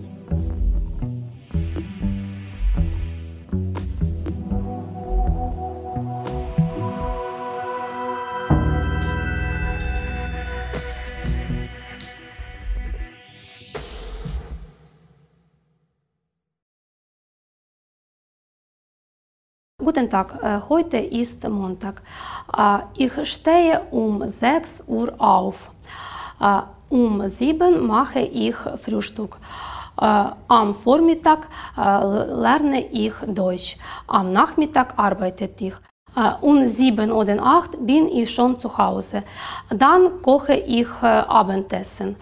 Guten Tag, äh, heute ist Montag. Äh, Ich stehe um 6 Uhr auf. Äh, Um 7 mache ich Frühstück. Am Vormittag lerne ich Deutsch. Am Nachmittag arbeite ich. Um 7 oder 8 bin ich schon zu Hause. Dann koche ich Abendessen.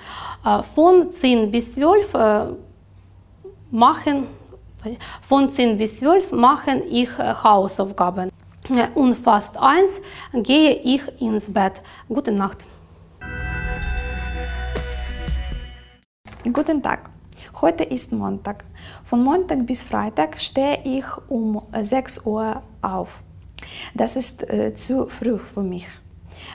Von 10 bis 12 äh, machen von 10 bis 12 machen ich Hausaufgaben. Und fast eins gehe ich ins Bett. Gute Nacht. Guten Tag. Heute ist Montag. Von Montag bis Freitag stehe ich um 6 Uhr auf. Das ist äh, zu früh für mich.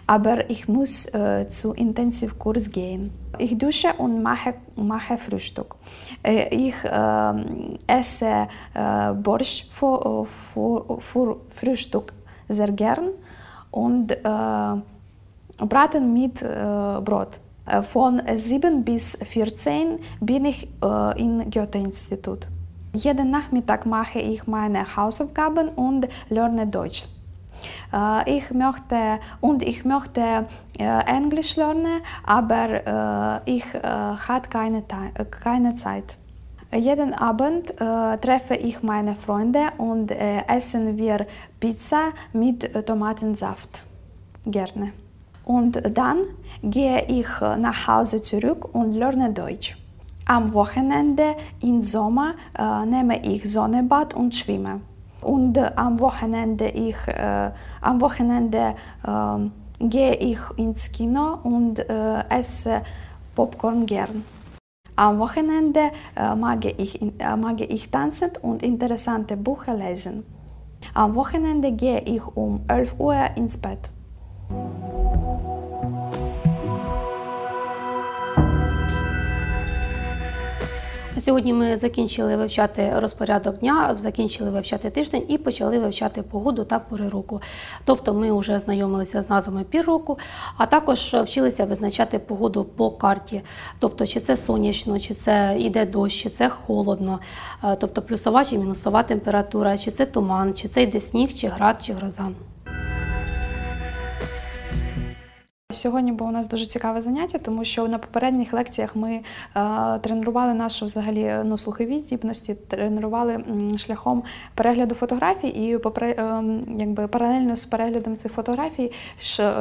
Aber ich muss äh, zu Intensivkurs gehen. Ich dusche und mache, mache Frühstück. Äh, ich ähm, esse äh, Borsch für, für, für Frühstück sehr gern und äh, Braten mit äh, Brot. Äh, Von 7 bis 14 bin ich äh, im Goethe-Institut. Jeden Nachmittag mache ich meine Hausaufgaben und lerne Deutsch. Äh, Ich möchte und ich möchte äh, Englisch lernen, aber äh, ich äh, hatte keine, keine Zeit. Jeden Abend treffe ich meine Freunde und essen wir Pizza mit Tomatensaft. Gerne. Und dann gehe ich äh, nach Hause zurück und lerne Deutsch. Am Wochenende im Sommer äh, nehme ich Sonnenbad und schwimme. Und äh, am Wochenende, ich, äh, am Wochenende ähm, gehe ich ins Kino und äh, esse Popcorn gern. Am Wochenende äh, mag, ich, mag ich tanzen und interessante Bücher lesen. Am Wochenende gehe ich um 11 Uhr ins Bett. Сьогодні ми закінчили вивчати розпорядок дня, закінчили вивчати тиждень і почали вивчати погоду та пори року. Тобто ми вже знайомилися з назвами пір року, а також вчилися визначати погоду по карті. Тобто, чи це сонячно, чи це йде дощ, чи це холодно, е, тобто плюсова чи мінусова температура, чи це туман, чи це йде сніг, чи град, чи гроза. Сьогодні було у нас дуже цікаве заняття, тому що на попередніх лекціях ми е, тренували нашу взагалі ну, слухові здібності, тренували шляхом перегляду фотографій, і е, якби паралельно з переглядом цих фотографій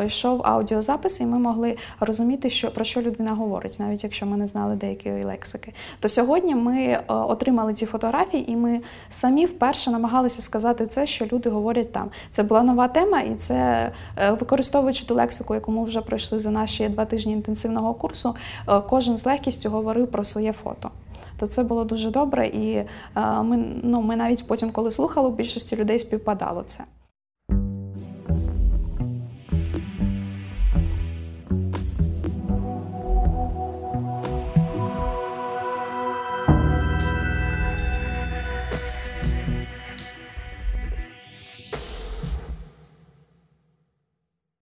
йшов аудіозапис, і ми могли розуміти, що про що людина говорить, навіть якщо ми не знали деякої лексики. То сьогодні ми е, отримали ці фотографії, і ми самі вперше намагалися сказати це, що люди говорять там. Це була нова тема, і це е, використовуючи ту лексику, яку ми вже пройшли за наші два тижні інтенсивного курсу, е, кожен з легкістю говорив про своє фото. То це було дуже добре, і е, ми, ну, ми навіть потім, коли слухали, у більшості людей співпадало це.